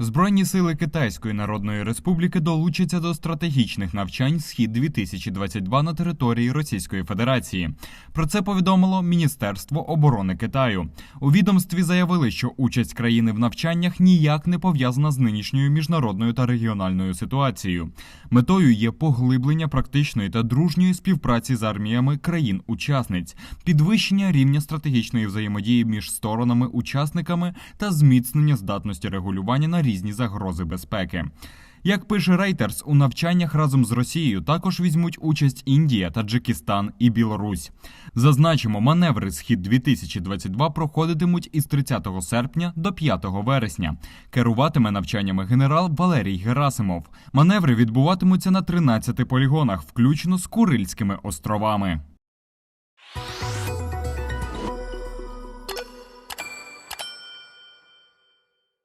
Збройні сили Китайської Народної Республіки долучаться до стратегічних навчань Схід 2022 на території Російської Федерації. Про це повідомило Міністерство оборони Китаю. У відомстві заявили, що участь країни в навчаннях ніяк не пов'язана з нинішньою міжнародною та регіональною ситуацією. Метою є поглиблення практичної та дружньої співпраці з арміями країн-учасниць, підвищення рівня стратегічної взаємодії між сторонами-учасниками та зміцнення здатності регулювання на різні загрози безпеки. Як пише Reuters, у навчаннях разом з Росією також візьмуть участь Індія, Таджикистан і Білорусь. Зазначимо, маневри Схід 2022 проходитимуть із 30 серпня до 5 вересня. Керуватиме навчаннями генерал Валерій Герасимов. Маневри відбуватимуться на 13 полігонах, включно з Курильськими островами.